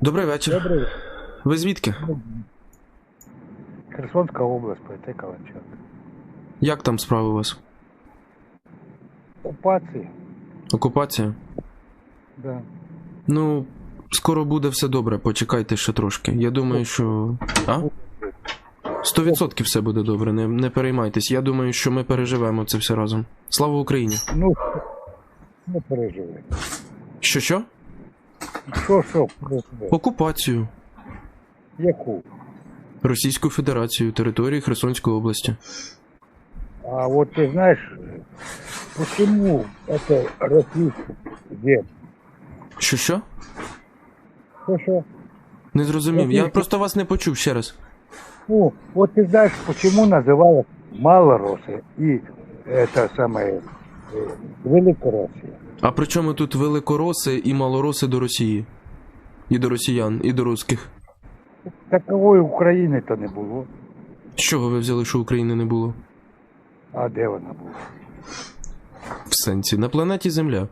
Добрий вечір. Добрий. Ви звідки? Херсонська область, ПТ Каланчак. Як там справи у вас? Окупації? Окупація? Да. Ну, скоро буде все добре, почекайте ще трошки. Я думаю, що. А? 100% все буде добре, не, не переймайтесь. Я думаю, що ми переживемо це все разом. Слава Україні! Ну, не переживай. Що що? Що, що, переживай? Окупацію Яку? Російську Федерацію, території Херсонської області. А вот ты знаешь, почему это российский дед? Що що? Что, что? Не зрозумів. Я Російський. просто вас не почув ще раз. Ну, вот ты знаешь, почему называют малоросы и это самое Великороссия? А при чому тут великороси і малороси до Росії? І до росіян, і до русських. Такової України-то не було. З чого ви взяли, що України не було? А де вона була? В сенсі, на планеті Земля.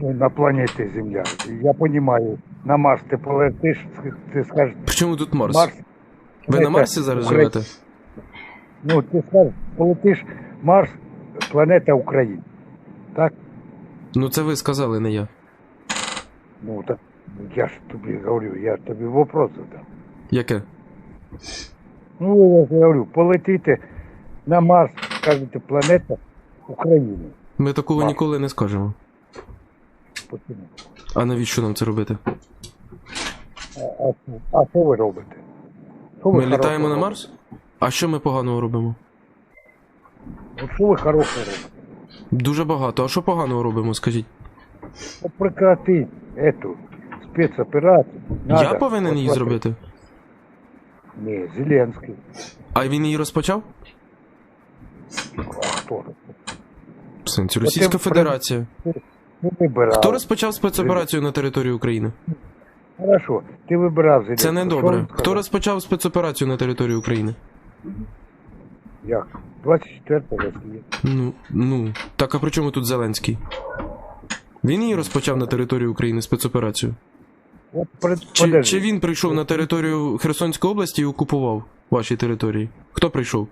Ну, на планеті Земля. Я понимаю, на Марс ти полетиш, ти скажеш, При чому тут Марс? Марс. Ви на Марсі зараз Украї- живете? Ну, ти скажеш, полетиш, Марс, планета України. Так? Ну це ви сказали, не я. Ну, так, я ж тобі говорю, я ж тобі вопрос задам. Яке? Ну, я ж говорю, полетите на Марс, кажете, планета України. Ми такого Марс. ніколи не скажемо. Почему? А навіщо нам це робити? А, а, що- а що ви робите? Що ви Ми літаємо на хорошого Марс? А що ми поганого робимо? От Що ви хорошого робите? Дуже багато. А що поганого робимо, скажіть? Ну, Прекрати эту спецоперацію. я Надо повинен її зробити. Ні, Зеленський. А він її розпочав? Хто? В сенсі, Російська ти- Федерація. Ти вибирав. Хто розпочав спецоперацію на території України? Хорошо, ти вибирав Зеленського. Це не добре. Хто розпочав спецоперацію на території України? Як? 24 Росія. Ну, ну. Так а при чому тут Зеленський? Він її розпочав на території України спецоперацію. От Чи, чи він прийшов на територію Херсонської області і окупував ваші території? Хто прийшов.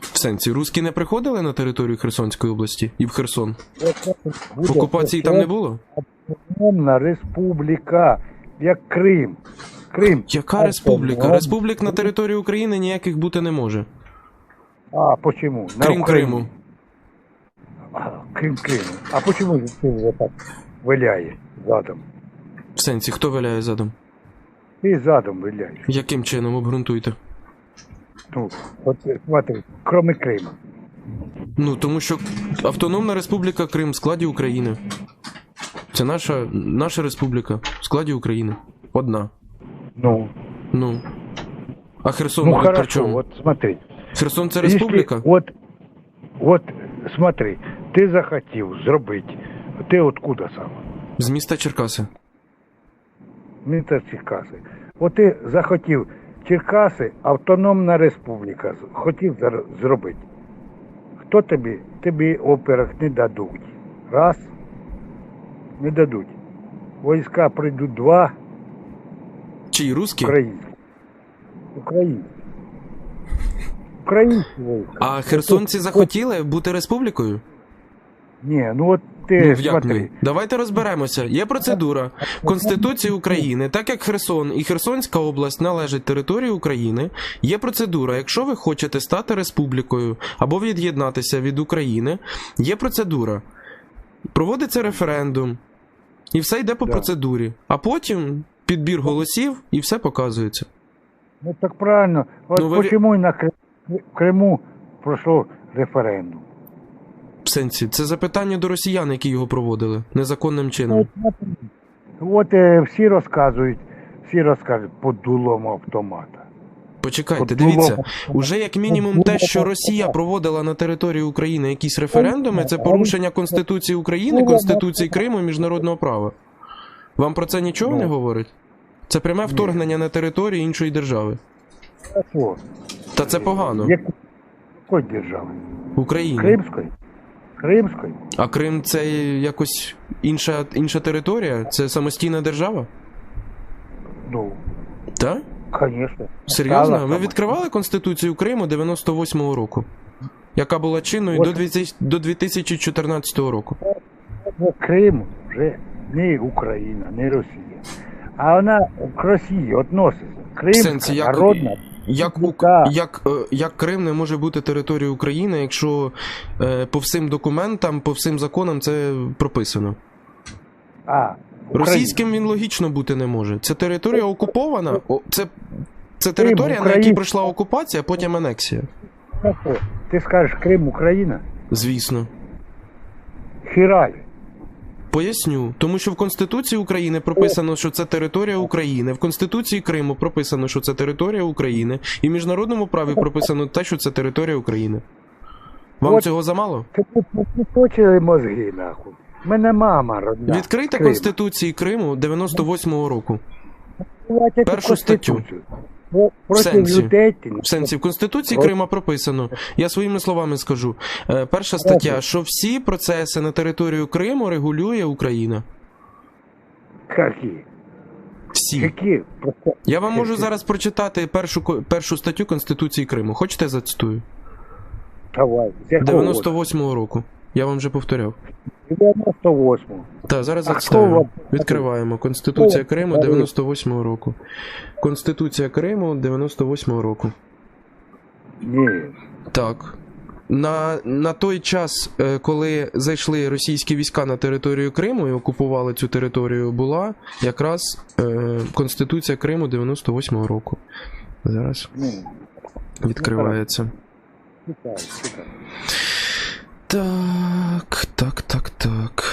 В сенсі, русські не приходили на територію Херсонської області і в Херсон? В окупації там не було? Автономна республіка, як Крим. Крим. Яка республіка? Республік на території України ніяких бути не може. А, почему? На Крім Україні. Криму. А, крім Криму. А почему ти так виляє задом? В сенсі, хто виляє задом? Ти задом виляєш. Яким чином обґрунтуйте? Ну, от смотри, кроме Крима. Ну, тому що Автономна Республіка Крим в складі України. Це наша, наша республіка в складі України. Одна. Ну, Ну. А Херсон ну тут при хорошо, чому? вот смотри. Херсон це Если- республіка? От, от смотри, ти захотів зробити. Ти откуда сам? З міста Черкаси. Місто Черкаси. От ти захотів Черкаси, автономна республіка, хотів зробити. Хто тобі? Тобі операх не дадуть. Раз. Не дадуть. Війська прийдуть два Чиї русські? українські. Українські. Українські. А херсонці захотіли бути республікою? Ні, ну от ти Ну, як смотри. Давайте розберемося. Є процедура Конституції України, так як Херсон і Херсонська область належать території України. Є процедура. Якщо ви хочете стати республікою або від'єднатися від України, є процедура. Проводиться референдум, і все йде по Да. процедурі. А потім підбір голосів і все показується. Ну так правильно. От Ну, ви- чому на Криму пройшло референдум? В сенсі, це запитання до росіян, які його проводили незаконним Ну, чином. От. От е, всі розказують, всі розказують під дулом автомата. Почекайте, дивіться, уже як мінімум те, що Росія проводила на території України якісь референдуми, це порушення Конституції України, Конституції Криму міжнародного права. Вам про це нічого не Ну. говорить? Це пряме вторгнення на територію іншої держави. Хорошо. Та це погано. Як- Якої держави? України. Кримської? Кримською? А Крим це якось інша, інша територія? Це самостійна держава? Ну, Так? звісно. Серйозно? Ви відкривали Конституцію Криму 98-го року, яка була чинною до 2000 до 2014 року. Крим вже не Україна, не Росія. А вона к Росії відноситься. Кримська як, народна. як, у- як, е, як Крим не може бути територією України, якщо е, по всім документам, по всім законам це прописано. А, Україна. Російським він логічно бути не може. Це територія окупована. Це, це територія, на якій прийшла окупація, а потім анексія. Ти скажеш Крим Україна? Звісно. Хіраль. Поясню, тому що в Конституції України прописано, що це територія України, в Конституції Криму прописано, що це територія України, і в міжнародному праві прописано те, що це територія України. Вам От- цього замало? Точили мозги, нахуй. Мене мама родна. Відкрийте Крим. Конституції Криму 98-го року. Першу статтю. Проти сенсі? людей В сенсі в Конституції Крима прописано. Я своїми словами скажу. Е, Перша стаття, що всі процеси на територію Криму регулює Україна. Які? Всі. Які? Я вам можу зараз прочитати першу першу статтю Конституції Криму. Хочете зацитую? Давай. 98-го року. Я вам вже повторяв. року? 98. Так, зараз вам- Відкриваємо. Конституція Криму 98-го року. Конституція Криму 98-го року. Ні. Так. На, на той час, е, коли зайшли російські війська на територію Криму і окупували цю територію, була якраз е, Конституція Криму 98-го року. Зараз відкривається. Так, так, так, так.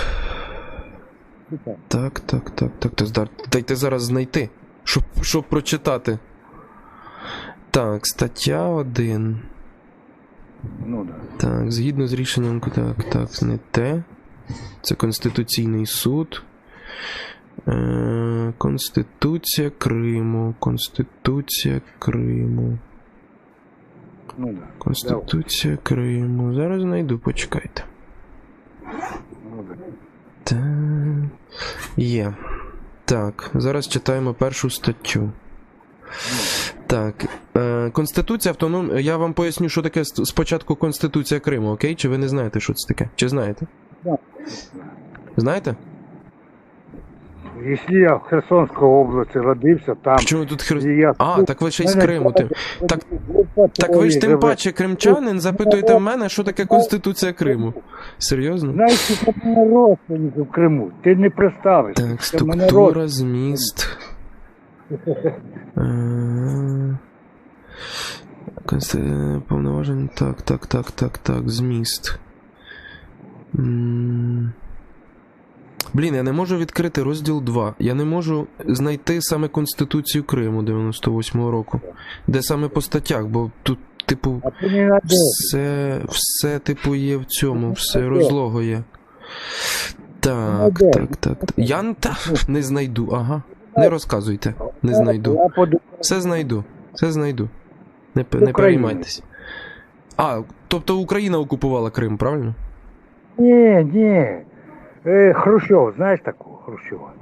Так, так, так, так. так. здар- Дайте зараз знайти, щоб, щоб прочитати. Так, стаття 1. Ну, да. Так, згідно з рішенням, так, так, не те. Це Конституційний суд. Е, Конституція Криму. Конституція Криму. Ну, да. Конституція Криму. Зараз знайду, почекайте. Ну, да. Так. Є. Так, зараз читаємо першу статтю. Так. Е, Конституція автоном. Я вам поясню, що таке спочатку Конституція Криму, окей? Чи ви не знаєте, що це таке? Чи знаєте? Знаєте? Якщо я в Херсонській області родився, там. Чому тут і я А, так ви ще й з Криму. Ти... Так, так ви ж тим паче кримчанин, запитуєте в мене, що таке Конституція Криму. Серйозно? Знаєш, це мене родственники в Криму. Ти не представиш. Так, структура, зміст. Е, Повноваження. Так, так, так, так, так, зміст. М. Блін, я не можу відкрити розділ 2. Я не можу знайти саме Конституцію Криму 98-го року. Де саме по статтях, бо тут, типу, все, все, типу, є в цьому, все розлого є. Так, так, так. так. Я та, не знайду, ага. Не розказуйте, не знайду. Все знайду, все знайду. Не, не переймайтесь. А, тобто Україна окупувала Крим, правильно? Ні, ні Е, Хрущов, знаєш такого Хрущова?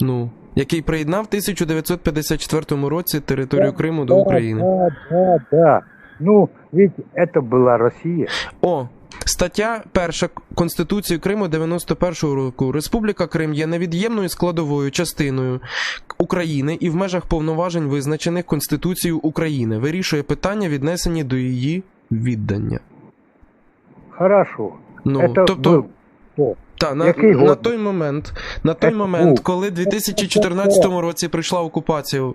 Ну. Який приєднав в 1954 році територію Криму до Да, України. Да, да, да. Ну, ведь это была Россия. О, стаття перша Конституції Криму 91-го року. Республіка Крим є невід'ємною складовою частиною України і в межах повноважень, визначених Конституцією України, вирішує питання, віднесені до її віддання. Хорошо. Ну, это тобто, кто? та, на, який на год? той момент, на той Це момент, коли в 2014 році прийшла окупація,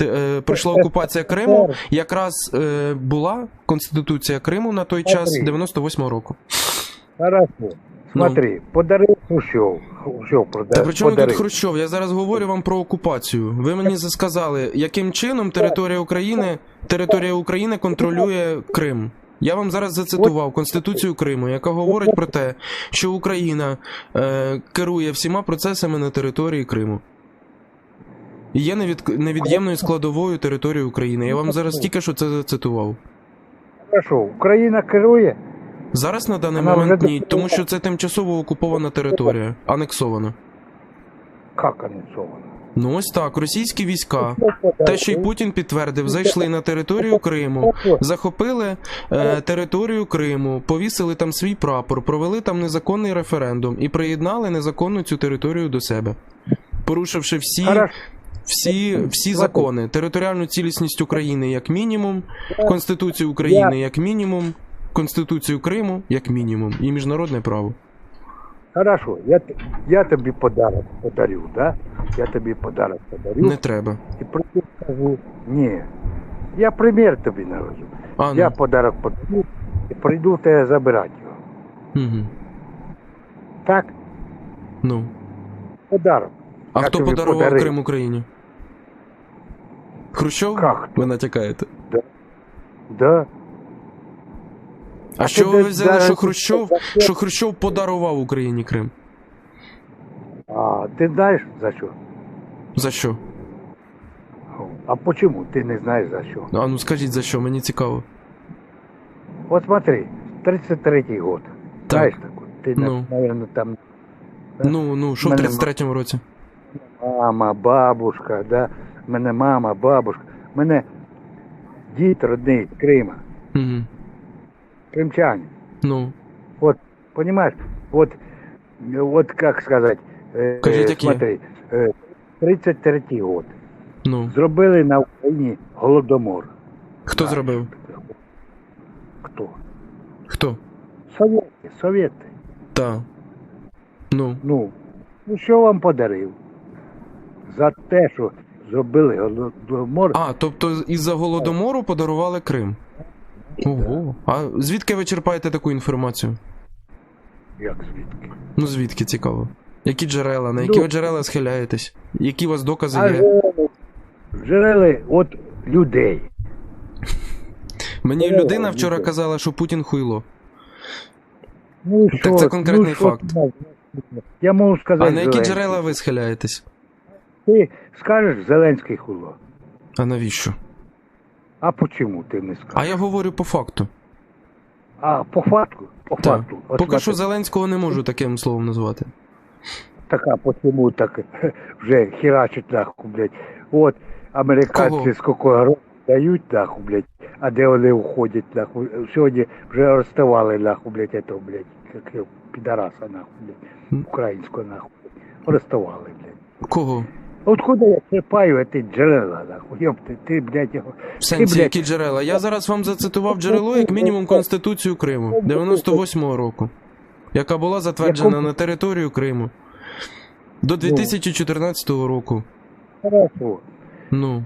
е, прийшла окупація Криму, якраз е, була Конституція Криму на той час Смотри. 98 року. Хорошо. Смотри, подарил Хрущев. Хрущев Та при чому тут. Хрущов? Я зараз говорю вам про окупацію. Ви мені сказали, яким чином територія України, територія України контролює Крим. Я вам зараз зацитував Конституцію Криму, яка говорить про те, що Україна е, керує всіма процесами на території Криму. І є невід, невід'ємною складовою території України. Я вам зараз тільки що це зацитував. Хорошо. Україна керує? Зараз на даний Вона момент вже ні, тому що це тимчасово окупована територія, анексована. Как анексовано? Ну ось так, російські війська, те, що й Путін підтвердив, зайшли на територію Криму, захопили е, територію Криму, повісили там свій прапор, провели там незаконний референдум і приєднали незаконно цю територію до себе, порушивши всі, всі, всі закони, територіальну цілісність України як мінімум, Конституцію України як мінімум, Конституцію Криму як мінімум, і міжнародне право. Хорошо, я, я тобі подарок подарю, да? Я тобі подарок подарю. Не треба. І прийду скажу, ні. Я примір тобі наведу. А, Я ну. подарок подарю і прийду тебе забирати його. Угу. Так? Ну. Подарок. А Я хто подарував подарив. Крим Україні? Хрущов? Как? Ви натякаєте. Да. А, А що ви взяли, зараз- що Хрущов, що Хрущов подарував Україні Крим? А ти знаєш за що? За що? А почему ти не знаєш за що? А ну скажіть за що, мені цікаво. От смотри, 33-й год. Знаєш таку? Ти, Ну. наверное, там Ну, ну, що в 33-му році? мама, бабушка, да? Мене мама, бабушка. Мене дід родний з Крима, Угу кримчанин. Ну, Вот, понимаешь, вот, вот как сказать, э, Кажіть, э, які? смотри, э, 33 год. ну. Зробили на Україні голодомор. Хто Так. зробив? Хто? Хто? Совєти, совєти. Та. Ну. Ну, ну що вам подарив? За те, що зробили голодомор, А, тобто із-за голодомору подарували Крим. Ого. А звідки ви черпаєте таку інформацію? як звідки? Ну звідки цікаво? Які джерела, на які Ну. ви джерела схиляєтесь? Які у вас докази А є? джерели, от людей. Мені людина вчора казала, що Путін хуйло. Ну, Так що, це конкретний ну, факт. ти? Я можу сказати, А на які Зеленський. джерела ви схиляєтесь? Ти скажеш Зеленський хуло. А навіщо? А почему ти не скажеш? А я говорю по факту. А по факту? По Так. факту. От Поки що Зеленського не можу таким словом назвати. Так, а почему так вже херачить нахуй, блядь. От американці Кого? скільки грошей дають нахуй, блядь, а де вони уходять нахуй. Сьогодні вже арестували нахуй, блядь, этого, блядь, як підараса нахуй, блядь, українського нахуй. Арестували, блядь. Кого? Откуда я черпаю ці джерела? Йопти, ти, блядь, його. В сенсі, які джерела? Я зараз вам зацитував джерело, як мінімум Конституцію Криму 98-го року, яка була затверджена на територію Криму до 2014 року. Хорошо. Ну.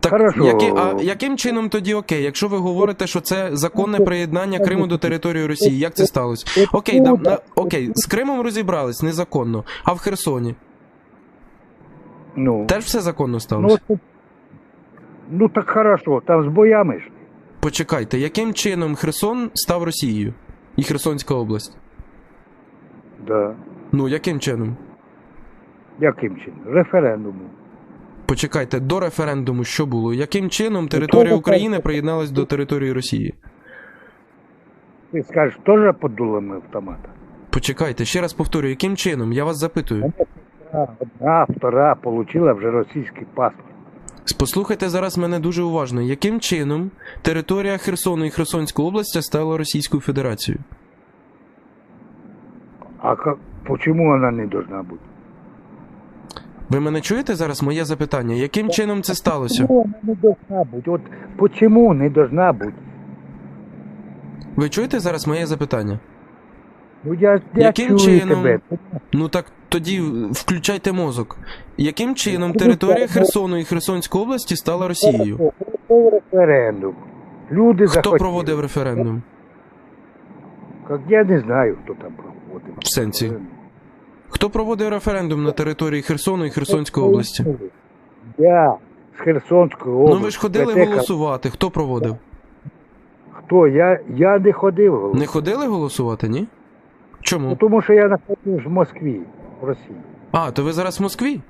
Так, Хорошо. які, а яким чином тоді окей? Якщо ви говорите, що це законне приєднання Криму до території Росії, як це сталося? Окей, да, окей, з Кримом розібрались незаконно, а в Херсоні Ну, теж все законно ну, сталося? от- ну так хорошо, там з боями ж. Почекайте, яким чином Херсон став Росією і Херсонська область? Да. Ну, яким чином? Яким чином? Референдуму. Почекайте, до референдуму що було? Яким чином територія України приєдналась до території Росії? Ти скажеш, теж під дулами автомата? Почекайте, ще раз повторюю, яким чином? Я вас запитую Одна, втора получила вже російський паспорт. Послухайте зараз мене дуже уважно. Яким чином територія Херсону і Херсонської області стала Російською Федерацією? А как, почему она не должна быть? Ви мене чуєте зараз моє запитання? Яким чином це сталося? Почему она не должна быть? Вот почему не должна быть? Ви чуєте зараз моє запитання? Ну я, я Яким чую чином? тебе. Ну так тоді включайте мозок. Яким чином територія Херсону і Херсонської області стала Росією? Референдум. Люди Хто захотіли. проводив референдум? Я не знаю, хто там проводив. В сенсі? Хто проводив референдум на території Херсону і Херсонської області? Я з Херсонської області. Ну ви ж ходили Петека- голосувати. Хто проводив? Хто? Я, я не ходив голосувати. Не ходили голосувати, ні? Ну, Чому? тому що я знаходився в Москві, в Росії. А, то ви зараз в Москві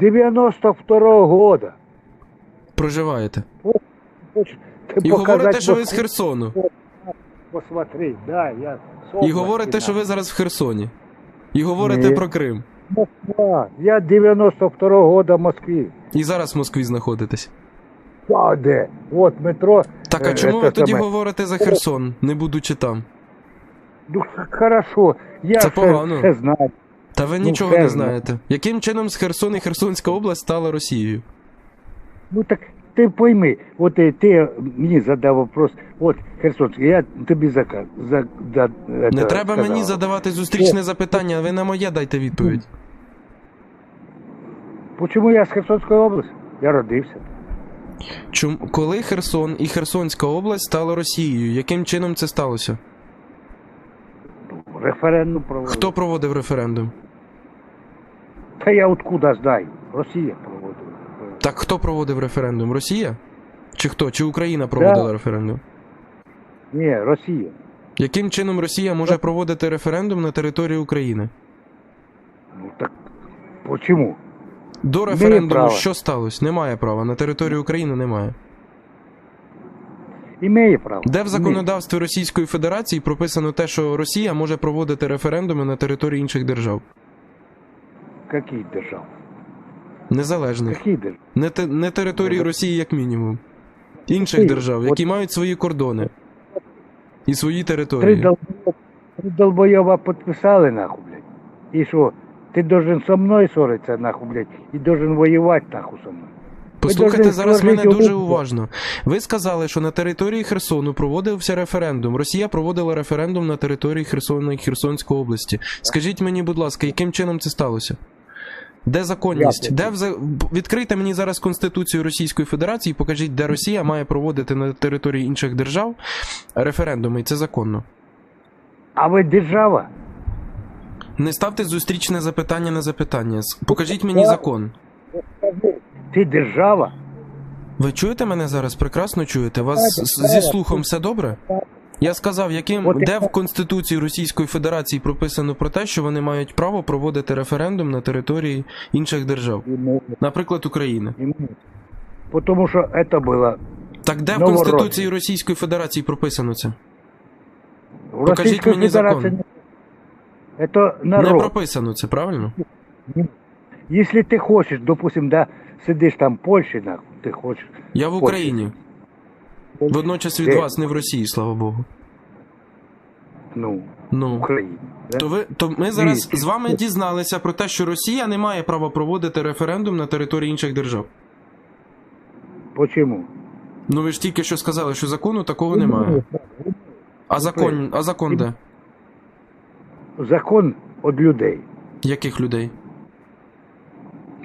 92-го года. проживаєте. Хоч ти І говорите, що ви з Херсону. посмотри, да, я... з І говорите, що ви зараз в Херсоні. І говорите Ні. про Крим. Москва. Я 92-го года в Москві. І зараз в Москві знаходитесь. А, де? От метро. Так, а Е, чому ви тоді говорите за Херсон, не будучи там? Ну, хорошо. Я Це все, погано. все знаю. Та ви Ну, нічого не певно. знаєте. Яким чином з Херсон і Херсонська область стала Росією? Ну так ти пойми, от е, ти мені задав вопрос, от Херсонський, я тобі зака, за, да, Не треба мені задавати зустрічне запитання, ви на моє дайте відповідь. Почому я з Херсонської області? Я родився. Чому коли Херсон і Херсонська область стали Росією? Яким чином це сталося? Референдум проводив. Хто проводив референдум? Та я откуда знаю? Росія проводила. Так хто проводив референдум? Росія? Чи хто? Чи Україна проводила референдум? Ні, Росія. Яким чином Росія може проводити референдум на території України? Ну так почему? До референдуму що сталося? Немає права. На території України немає. Імеє право. Де в законодавстві Російської Федерації прописано те, що Росія може проводити референдуми на території інших держав? Каких держав? Незалежних. Каких держав? Не, те, не території Росії, як мінімум. Інших Росії. держав, які мають свої кордони і свої Три, території. долбойоба, три долбойоба підписали нахуй, блядь. І що? Ти должен со мною ссориться, нахуй, блядь, і должен воювати, нахуй, со мною. Послухайте зараз мене дуже уважно. Ви сказали, що на території Херсону проводився референдум. Росія проводила референдум на території Херсона і Херсонської області. Скажіть мені, будь ласка, яким чином це сталося? Де законність? Де вза- Відкрийте мені зараз Конституцію Російської Федерації і покажіть, де Росія має проводити на території інших держав референдуми, і це законно. А ви держава? Не ставте зустрічне запитання на запитання. Покажіть мені закон. Ти держава? Ви чуєте мене зараз? Прекрасно чуєте? Вас зі слухом все добре? Я сказав, яким де в Конституції Російської Федерації прописано про те, що вони мають право проводити референдум на території інших держав, наприклад, України. Потому що це було Так де в Конституції Російської Федерації прописано це? Покажіть мені закон. Не прописано це, правильно? Если ты хочешь, допустим, да, сидиш там в Польщі, нахуй, ти хочеш. Я в Україні. Водночас від Де? вас, не в Росії, слава Богу. Ну, Ну. Україні. Да? То ви то ми зараз Ні. з вами дізналися про те, що Росія не має права проводити референдум на території інших держав. Почему? Ну ви ж тільки що сказали, що закону такого немає. А закон, а закон де? Закон від людей. Яких людей?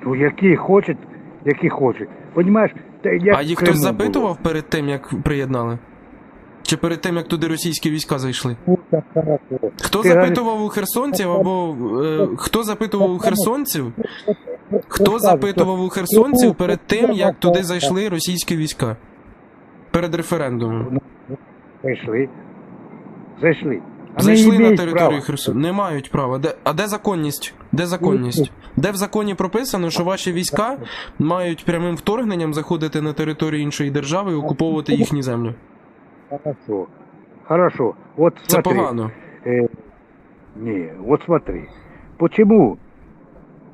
Ну, які хочуть, які хочуть. Понимаєш, та як а в їх Криму хтось було. запитував перед тим, як приєднали? Чи перед тим, як туди російські війська зайшли? Ну, так хорошо. Хто Ти запитував у херсонців або е, хто запитував у херсонців? Хто запитував у херсонців перед тим, як туди зайшли російські війська? Перед референдумом. Зайшли. Зайшли. Зайшли на територію. Херсону. Не мають права. Де, а де законність? Де законність? Де в законі прописано, що ваші війська мають прямим вторгненням заходити на територію іншої держави і окуповувати їхні землі? Хорошо. Хорошо. Вот Це смотри. погано. Э, не, вот смотри. Почему?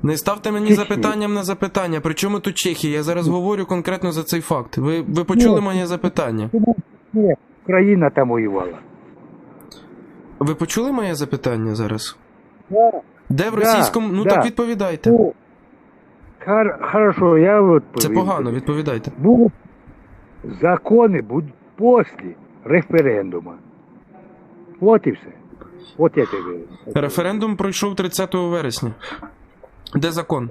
Не ставте мені Чехія. запитанням на запитання. Причому тут Чехія? Я зараз говорю конкретно за цей факт. Ви, ви почули моє запитання? Нет, Украина там воевала. Ви почули моє запитання зараз? Да. Де в Да, російському. Ну да. так відповідайте. Ну, хор- хорошо, я вот... Це погано, відповідайте. Будут законы будут после референдума. Вот и все. Вот я тебе. Референдум пройшов 30 вересня. Де закон?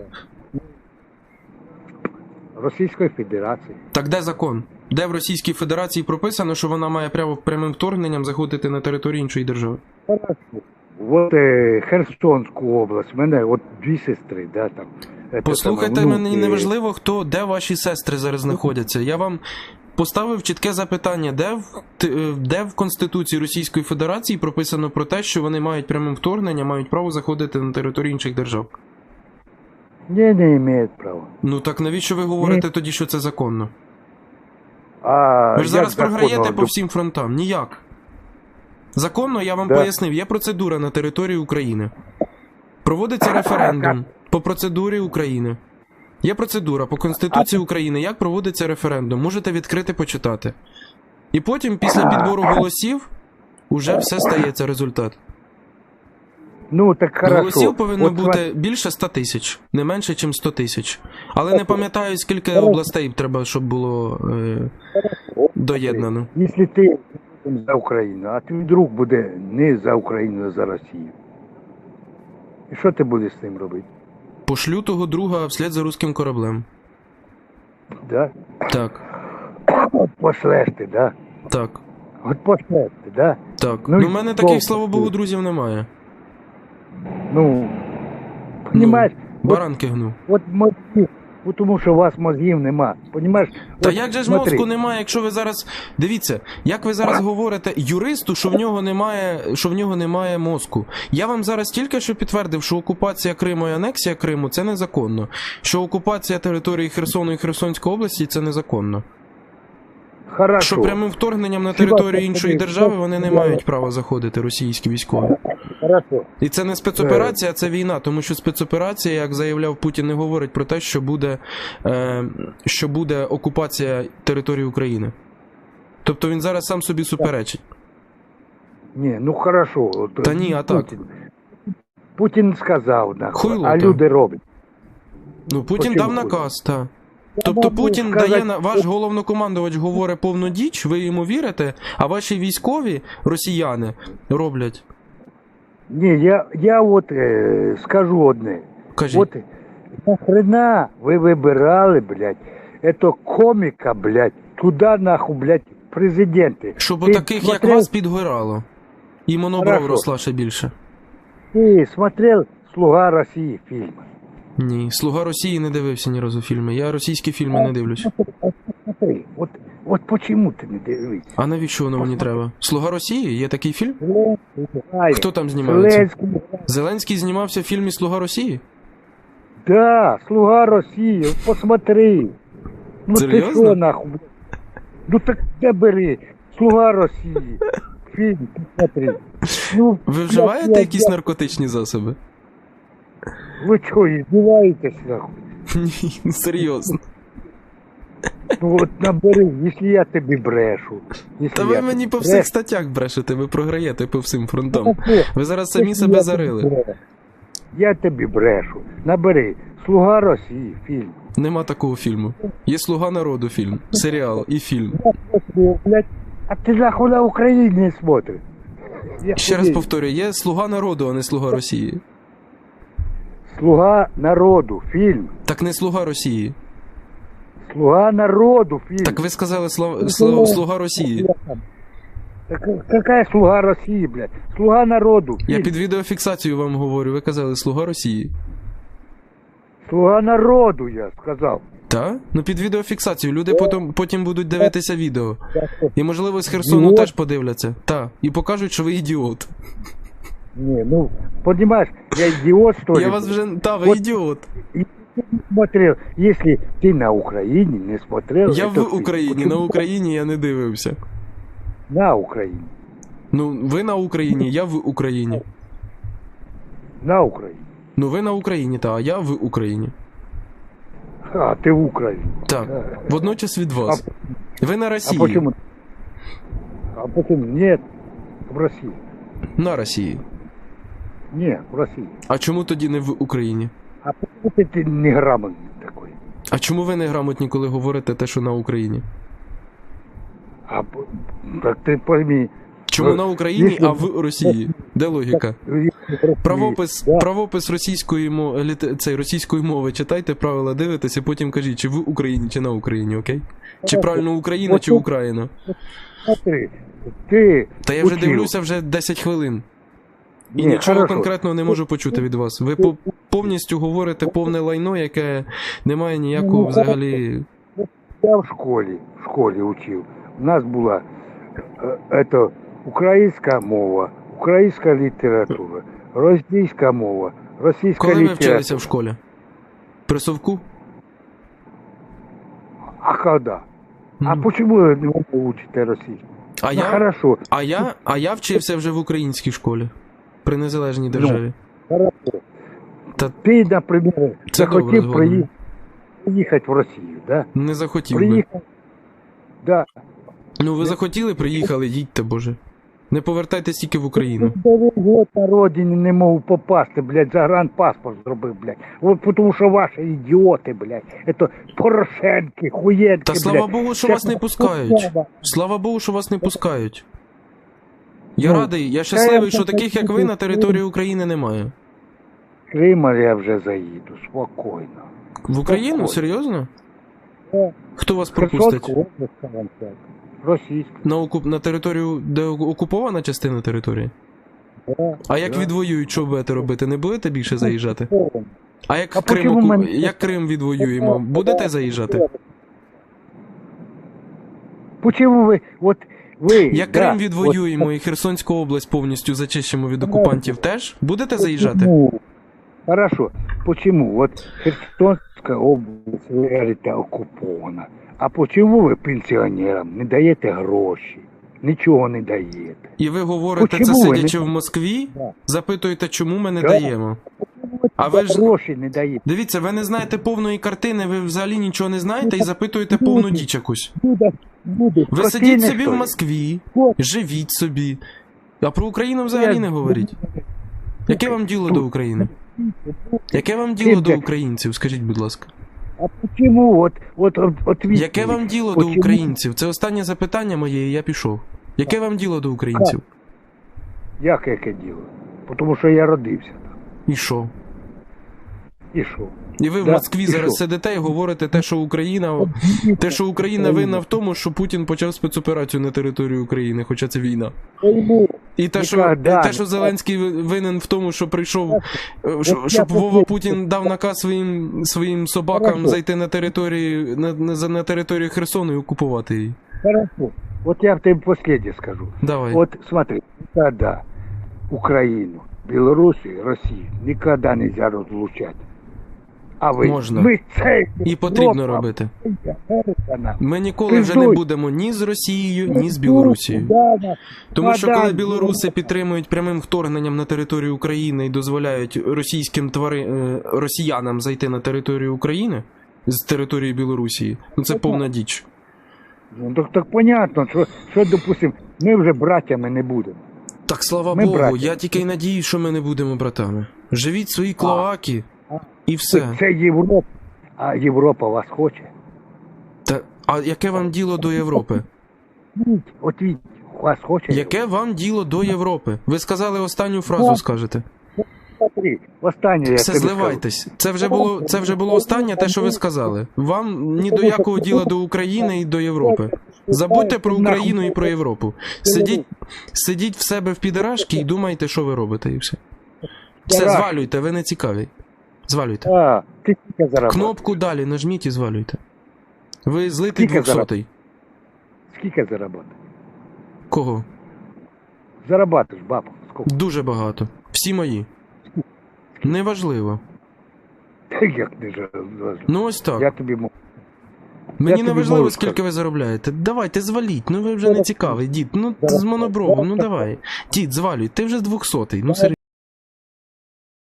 Российской Федерации. Так де закон? Де в Російській Федерації прописано, що вона має право прямим вторгненням заходити на територію іншої держави? Хорошо. Вот э, область, мене от дві сестри, да, там. Это Послухайте, саме, мені внуки. не хто, де ваші сестри зараз знаходяться. Я вам поставив чітке запитання, де в, т- е, де в Конституції Російської Федерації прописано про те, що вони мають прямим вторгненням, мають право заходити на територію інших держав. Не, не имеет права. Ну так навіщо ви говорите тоді, що це законно? А Ви ж зараз програєте по всім фронтам. Ніяк. Законно я вам Да. пояснив, є процедура на території України. Проводиться референдум по процедурі України. Є процедура по Конституції України, як проводиться референдум. Можете відкрити почитати. І потім, після підбору голосів, уже все стається результат. Ну, так хорошо. Голосів повинно От бути більше 100 тисяч, не менше, ніж 100 тисяч. Але не пам'ятаю, скільки областей треба, щоб було е, доєднано. Якщо ти за Україну, а твій друг буде не за Україну, а за Росію. І що ти будеш з ним робити? Пошлю того друга вслід за руським кораблем. Да? Так, От пошлеш ти, да? так, От пошлеш ти, да? так. Ну Ну, в мене таких, слава Богу, друзів немає. Ну, понімаєш, от, Баранки гну. от мозгів, от тому що у вас мозгів нема. Понімаєш? Та От як же ж смотри, мозку немає, якщо ви зараз. Дивіться, як ви зараз говорите юристу, що в нього немає, що в нього немає мозку. Я вам зараз тільки що підтвердив, що окупація Криму і анексія Криму це незаконно. Що окупація території Херсону і Херсонської області це незаконно. Хорошо. Що прямим вторгненням на Хіба територію це іншої тобі держави вони не мають права заходити, російські військові. Хорошо. І це не спецоперація, а це війна, тому що спецоперація, як заявляв Путін, не говорить про те, що буде, е, що буде окупація території України. Тобто він зараз сам собі суперечить. Ні, ну хорошо. От, Та ні, а так. Путін, Путін сказав, нахуй, Хуйло а та. люди роблять. Ну, Путін Почему дав наказ, так. Тобто можу Путін сказати, дає на ваш головнокомандувач говорить повну діч, ви йому вірите, а ваші військові росіяни роблять. Ні, я, я от е, скажу одне. Кажіть, От нахрена ви вибирали, блядь, ето коміка, блядь, туди нахуй, блядь, президенти. щоб Ти таких, як смотрел- вас, підгорало. І монобров Хорошо. росла ще більше. Ти смотрел «Слуга Росії» фільм? Ні, Слуга Росії не дивився ні разу фільми. Я російські фільми не дивлюсь. Смотри, от, от почему ти не дивишся? А навіщо воно мені треба? Слуга Росії? Є такий фільм? Хто там знімається? Зеленський. Зеленський знімався в фільмі Слуга Росії? Да, «Слуга Росії», посмотри. Ну ти Серйозно? що нахуй? Ну так де бери? «Слуга Росії». Фільм, посмотри. Ну, Ви вживаєте якісь наркотичні засоби? Ви що, издеваетесь, нахуй? Ні, ну серйозно. Ну от набери, якщо я тобі брешу. Та ви мені по всіх статтях брешете, ви програєте по всім фронтам. ну. Ви зараз самі себе зарили. Я тобі брешу. Набери «Слуга Росії» фільм. Нема такого фільму. Є Слуга народу фільм, серіал і фільм. А ти нахуй на Україні не смотриш. Ще раз повторюю, є Слуга народу, а не Слуга Росії. «Слуга народу» фільм. Так не Слуга Росії. «Слуга народу» фільм. Так ви сказали слав... слав- Слуга Росії. Так какая «Слуга Росії», блядь? «Слуга народу» Я під відеофіксацію вам говорю, ви казали Слуга Росії. «Слуга народу» я сказав. Та? Ну під відеофіксацію. Люди потім, потім будуть дивитися відео. І можливо з Херсону Ідіот? теж подивляться. Та. І покажуть, що ви ідіот. Не, ну, понимаешь, я идиот, что ли? Я вас вже. Та, ви От- ідіот смотрел. Если ты на Украине не смотрел... Я это в ты. Україні, на Україні я не дивився. На Украине. Ну, ви на Україні, я в Україні. На Украине. Ну ви на Україні, та, а я в Україні. А, ты в Украине. Так. Водночас від вас. Ви на А Росії. почему? А почему? Нет, в России. На Росії. Нет, в России. А чому тоді не в Україні? А почему ты, ты неграмотный такой? А чому ви не грамотні, коли говорите те, що на Україні? А, п- так ты пойми. Чому Ну, на Україні, якщо- а в Росії? Де логіка? если в России- Правопис, Да. правопис російської мови, літе- цей, російської мови читайте, правила дивитесь, і потім кажіть, чи в Україні, чи на Україні, окей? Чи правильно Україна, чи Україна? Смотри, ты Та я вже учил. дивлюся вже 10 хвилин. І Ні, нічого хорошо. конкретного не можу почути від вас. Ви по- повністю говорите повне лайно, яке не має ніякого Ну, взагалі. Я в школі, в школі учив. У нас була е, это, українська мова, українська література, російська мова, російська Коли ви вчилися в школі? При совку? А когда? А Ну. почему ви не учите російську? А Ну, я, хорошо, а я, а я вчився вже в українській школі. При незалежній Ну, державі. хорошо. Та Ти, наприклад, Це захотів приїхати, приїхати в Росію, да? не захотів би. Да. Ну ви захотіли, приїхали, їдьте, боже. Не повертайтесь тільки в Україну. Дев'ять год на родині не можу попасти, блядь, загранпаспорт зробив, блядь. От тому що ваші ідіоти, блядь. Это Порошенки, хуєнки, Та слава блядь. Богу, що вас не пускають. Слава Богу, що вас не пускають. Я Ну, радий, я щасливий, що таких, як ви, на території України немає. Крима я вже заїду, спокійно. В Україну? Серйозно? Так. Хто вас пропустить? На, окуп... на територію, де окупована частина території? А як відвоюють, що будете робити? Не будете більше заїжджати? А як Крим, оку... як Крим відвоюємо, будете заїжджати? Почему ви, от ви, Як да, Крим відвоюємо от- і Херсонську область повністю зачищимо від окупантів, теж будете заїжджати? Хорошо. Почему? Вот Херсонская область, вы говорите, окупована. А почему ви пенсіонерам не даєте гроші? Нічого не даєте. І ви говорите це Почему ви не- сидячи в Москві? Да. Запитуєте, чому ми не Да. даємо? А ви ж- гроші не даєте. Дивіться, ви не знаєте повної картини, ви взагалі нічого не знаєте і запитуєте повну діч якусь. Буде. Ви сидіть собі в? Москві, От. живіть собі. А про Україну взагалі не говоріть. Яке вам діло до України? Яке вам діло до українців, скажіть, будь ласка? А? От, от, от, от. Яке вам діло до українців? Це останнє запитання моє, і я пішов. Яке вам діло до українців? Як яке діло? Тому що я родився. там. І що? І що? І ви в Да, Москві зараз сидите і говорите те, що Україна. Те, що Україна винна в тому, що Путін почав спецоперацію на території України, хоча це війна. І те, що, Ніколи, те, що Зеленський винен в тому, що прийшов, е, що, щоб Вова Путін дав наказ своїм своїм собакам зайти на територію на, на, на територію Херсону і окупувати її. Хорошо. Вот я тебе последнее скажу. Давай. Вот смотри, никогда Украину, Белоруссию, Россию никогда нельзя разлучать. А ви Можна. І потрібно робити. Ми ніколи вже не будемо ні з Росією, ні з Білорусією. Тому що коли білоруси підтримують прямим вторгненням на територію України і дозволяють російським твари... е, росіянам зайти на територію України з території Білорусі, ну це повна діч. Ну так, так понятно, що, що допустим, ми вже братями не будемо. Так слава Ми Богу, браті. я тільки й надіюсь, що ми не будемо братами. Живіть свої клоаки. І все. Це Європа. А Європа вас хоче. Та, а яке вам діло до Європи? От від вас хоче. Яке вам діло до Європи? Ви сказали останню фразу, скажете. Останнє Все зливайтесь. Це вже було це вже було останнє, те, що ви сказали. Вам ні до якого діла до України і до Європи. Забудьте про Україну і про Європу. Сидіть, сидіть в себе в підарашки і думайте, що ви робите, і все. Все, звалюйте, ви не цікаві. Звалюйте. А, скільки? Кнопку далі нажміть і звалюйте. Ви злитий Скільки двохсотий. Скільки заробляєш? Кого? Зарабатываешь бабу. Сколько? Дуже багато. Всі мої. Неважливо. Та як не жаль. Ну ось так. Я тобі можу. Мені тобі не важливо, скільки ви заробляєте. Давайте, зваліть. Ну ви вже не цікавий, дід. Ну з монобровом, ну давай. Дід, звалюй, ти вже з двохсотий. Ну серйозно.